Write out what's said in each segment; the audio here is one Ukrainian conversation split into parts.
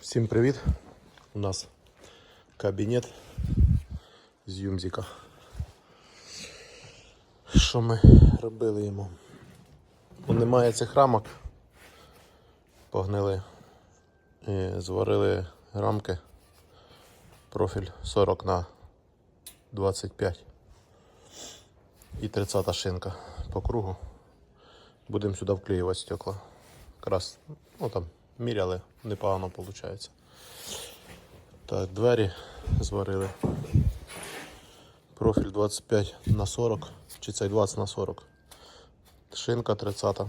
Всім привіт! У нас кабінет з Юмзіка. Що ми робили йому? Ну, немає цих рамок. Погнили і зварили рамки. Профіль 40 на 25 і 30 шинка по кругу. Будемо сюди вклеювати стекла. Якраз, ну там, міряли, непогано виходить. Так, двері зварили. Профіль 25 на 40, чи цей 20 на 40. Шинка 30.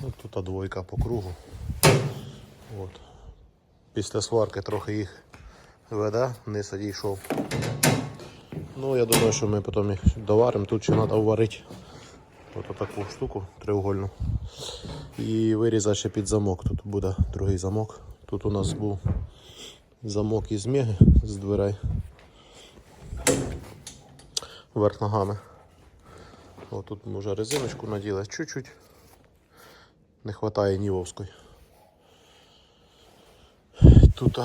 Ну, тут двойка по кругу. От. Після сварки трохи їх веде, вниз одійшов. Ну, я думаю, що ми потім їх доваримо. Тут ще треба варити от таку штуку треугольну. І вирізати ще під замок. Тут буде другий замок. Тут у нас був замок із меги з дверей. Вверх ногами. О, тут ми вже резиночку наділи чуть-чуть. Не вистачає нівовської. Тут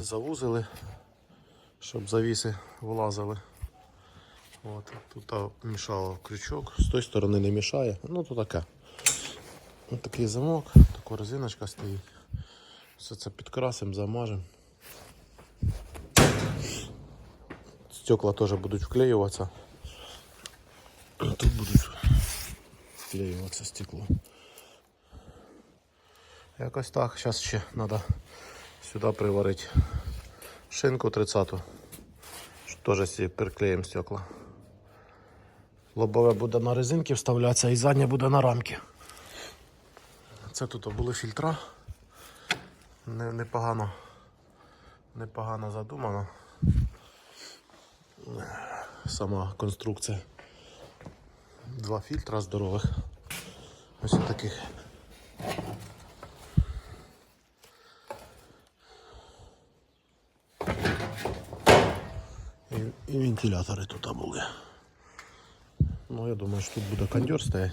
завузили, щоб завіси вилазили. От, тут мішало крючок, з тої сторони не мішає. Ну то таке. Ось такий замок, така резиночка стоїть. Все це підкрасимо, замажемо. Стекла теж будуть вклеюватися. Тут будуть вклеюватися стекло. Якось так. Зараз ще треба сюди приварити шинку 30-ту. Теж приклеїмо стекла. Лобове буде на резинки вставлятися і заднє буде на рамки. Це тут були фільтра. Не- Непогано, непогано задумано. Сама конструкція. Два фільтра здорових. Ось таких. І, і вентилятори тут були. Ну, я думаю, що тут буде кондьор стоять.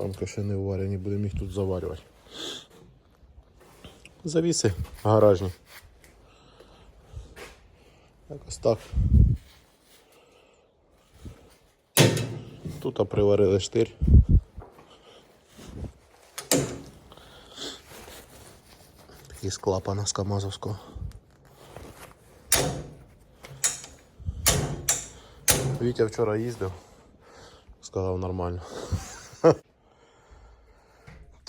Рамка ще не варені, будемо їх тут заварювати. Завіси гаражні. Якось так. Тут приварили штир. Такий з клапана з Камазовського. Вітя вчора їздив, сказав нормально.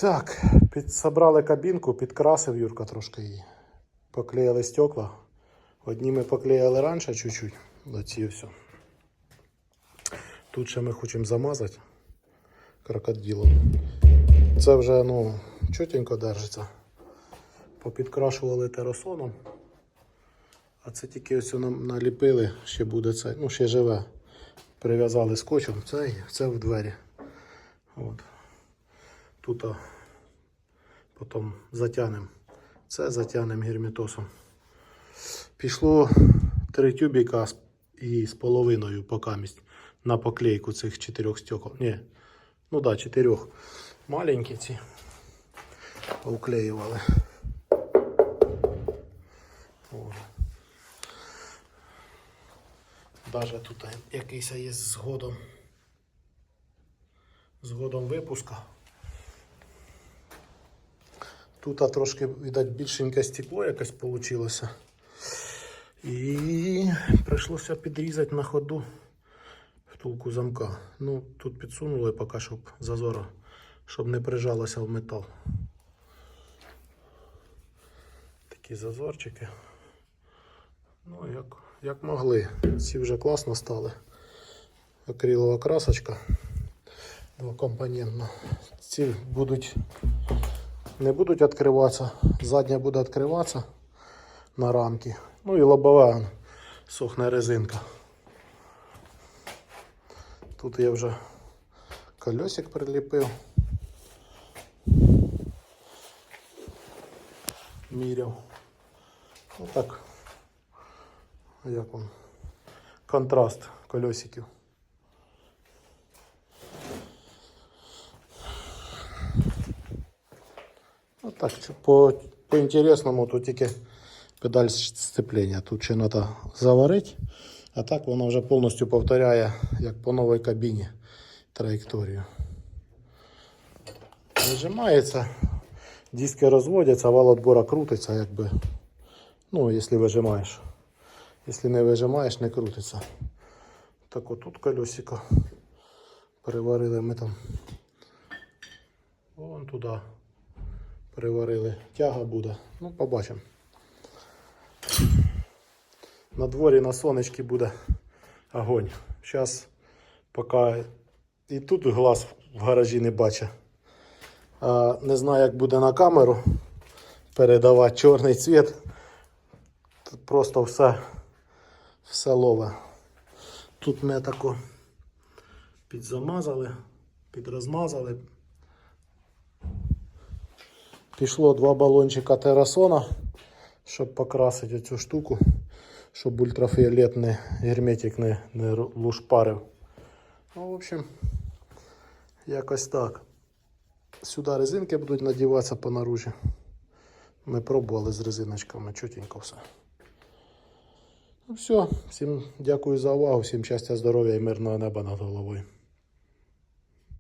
Так, підсобрали кабінку, підкрасив Юрка трошки її. Поклеїли стекла. Одні ми поклеїли раніше чуть-чуть, оці все. Тут ще ми хочемо замазати крокодилом. Це вже ну, чотенько держиться. Попідкрашували теросоном. А це тільки ось нам наліпили, ще буде це, ну ще живе. Прив'язали скотчем, це, це в двері. От. Тут потім затягнемо. Це затягнемо герметосом. Пішло три тюбіка і з половиною покамість на поклейку цих чотирьох стекол. Ні, ну да, чотирьох. Маленькі ці уклеювали. О. Даже тут якийсь є згодом. Згодом випуска. Тут трошки, видать, більшеньке стекло якесь вийшло. І прийшлося підрізати на ходу втулку замка. Ну, тут підсунули поки, щоб зазора, щоб не прижалося в метал. Такі зазорчики. Ну, як, як могли. Ці вже класно стали. Акрилова красочка двокомпонентна. Ці будуть не будуть відкриватися. Задня буде відкриватися на рамки. Ну і лобова сохне резинка. Тут я вже колесик приліпив. Міряв. Отак. Як вам? Контраст Так, по, по інтересному, то тільки педаль сцеплення. Тут ще треба заварити, а так вона вже повністю повторяє, як по новій кабіні, траєкторію. Вижимається, диски розводяться, вал отбора крутиться, якби. Ну, якщо вижимаєш. Якщо не вижимаєш, не крутиться. Так отут колесико переварили ми там. Вон туди переварили. Тяга буде. Ну, побачимо. На дворі на сонечки буде огонь. Зараз поки і тут глаз в гаражі не бачить. Не знаю, як буде на камеру передавати чорний цвіт. Тут просто все, все лове. Тут ми тако підзамазали, підрозмазали. Пішло два балончика терасона, щоб покрасити цю штуку, щоб ультрафіолетний герметик не, не лушпарив. Ну, в общем, якось так. Сюди резинки будуть надіватися по наружі. Ми пробували з резиночками, чутенько все. Ну все, всім дякую за увагу, всім щастя, здоров'я і мирного неба над головою.